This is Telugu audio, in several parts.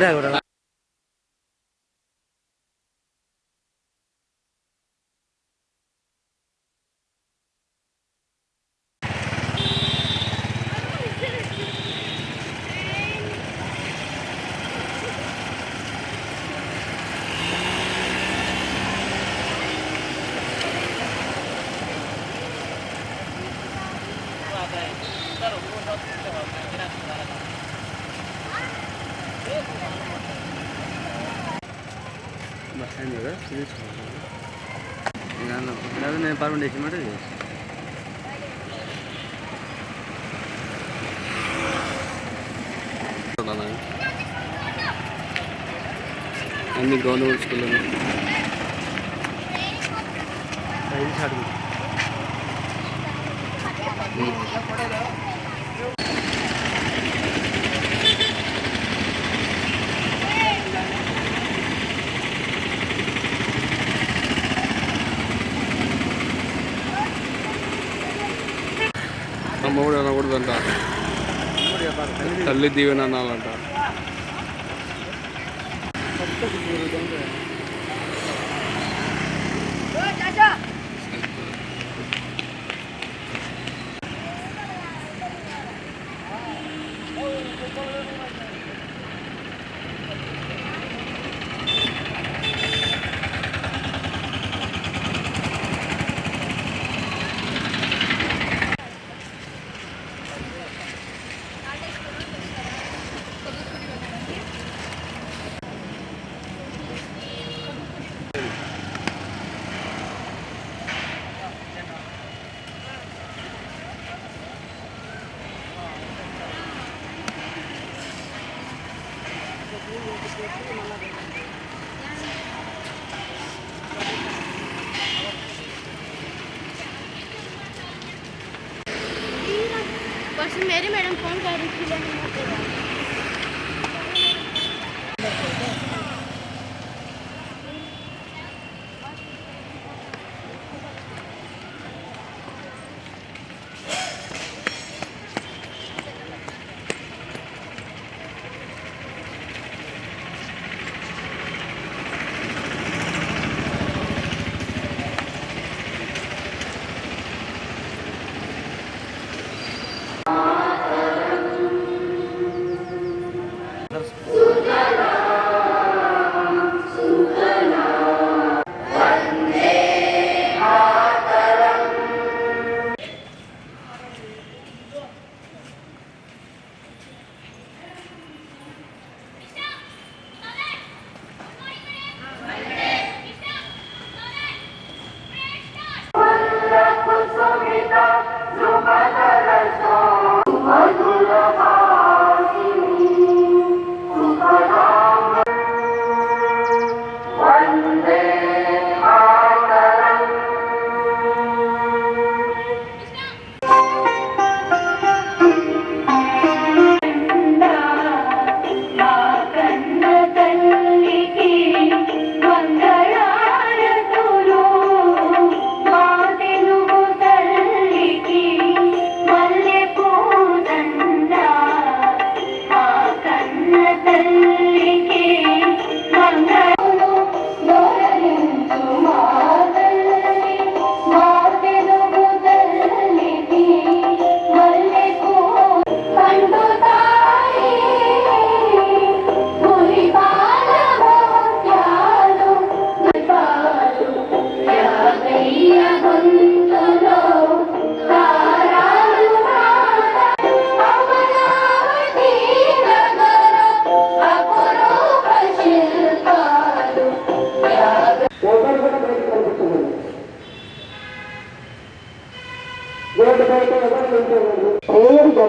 ఇక్కడే కూడా స్టాండ్ కదా చూపించుకోవాలి నేను పర్మనెంట్ వేసి మాట అన్ని గవర్నమెంట్ స్కూల్లో అమ్మఒడి అనకూడదంట తల్లి దీవెన అనాలంట परसों मेरी मैडम फ़ोन कर रही थी लेकिन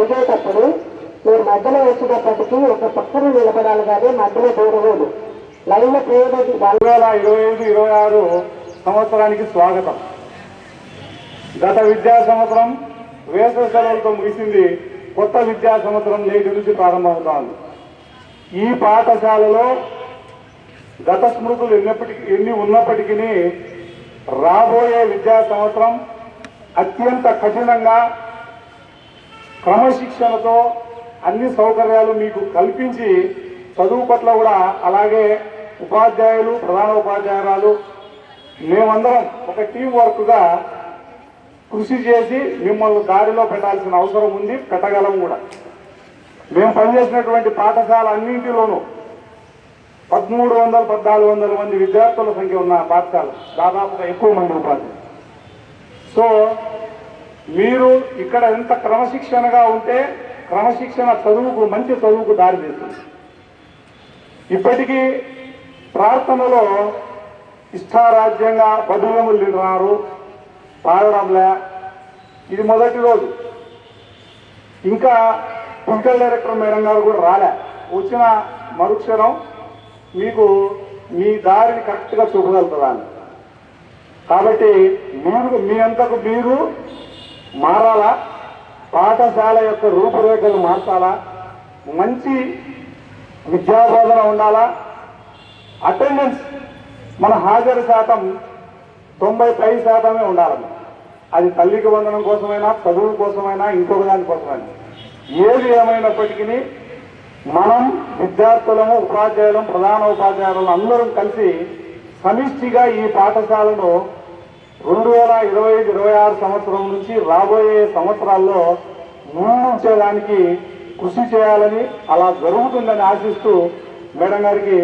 జరిగేటప్పుడు మీరు మధ్యలో వచ్చేటప్పటికి ఒక పక్కన నిలబడాలి కానీ మధ్యలో దూరలేదు లైన్ ప్రయోజనం రెండు వేల ఇరవై ఐదు ఇరవై ఆరు సంవత్సరానికి స్వాగతం. గత విద్యా సంవత్సరం వేసవి సెలవులతో ముగిసింది. కొత్త విద్యా సంవత్సరం నేటి నుంచి ప్రారంభమవుతోంది. ఈ పాఠశాలలో గత స్మృతులు ఎన్నప్పటికీ ఎన్ని ఉన్నప్పటికీ రాబోయే విద్యా సంవత్సరం అత్యంత కఠినంగా క్రమశిక్షణతో అన్ని సౌకర్యాలు మీకు కల్పించి చదువు పట్ల కూడా అలాగే ఉపాధ్యాయులు ప్రధాన ఉపాధ్యాయురాలు మేమందరం ఒక టీం వర్క్గా కృషి చేసి మిమ్మల్ని దారిలో పెట్టాల్సిన అవసరం ఉంది పెట్టగలం కూడా. మేము పనిచేసినటువంటి పాఠశాల అన్నింటిలోనూ పదమూడు వందల పద్నాలుగు వందల మంది విద్యార్థుల సంఖ్య ఉన్న పాఠశాల. దాదాపుగా ఎక్కువ మంది ఉపాధ్యాయులు. సో మీరు ఇక్కడ ఎంత క్రమశిక్షణగా ఉంటే క్రమశిక్షణ చదువుకు మంచి చదువుకు దారి తీస్తుంది. ఇప్పటికీ ప్రార్థనలో ఇష్టారాజ్యంగా పదులములు తింటున్నారు తాగడంలే ఇది మొదటి రోజు. ఇంకా ఫిజికల్ డైరెక్టర్ మేడం గారు కూడా రాలే. వచ్చిన మరుక్షణం మీకు మీ దారిని కరెక్ట్గా చూపగలుగుతుందని కాబట్టి మీరు మీ అంతకు మీరు మారాలా? పాఠశాల యొక్క రూపురేఖలు మార్చాలా? మంచి విద్యాబోధన ఉండాలా? అటెండెన్స్ మన హాజరు శాతం తొంభై పై శాతమే ఉండాలి. అది తల్లికి వందనం కోసమైనా చదువు కోసమైనా ఇంకొక దాని కోసమైనా. ఏది ఏమైనప్పటికీ మనం విద్యార్థులము ఉపాధ్యాయులం ప్రధాన ఉపాధ్యాయులు అందరం కలిసి సమిష్టిగా ఈ పాఠశాలను రెండు వేల ఇరవై ఐదు ఇరవై ఆరు సంవత్సరం నుంచి రాబోయే సంవత్సరాల్లో ముందుంచేదానికి కృషి చేయాలని అలా జరుగుతుందని ఆశిస్తూ మేడం గారికి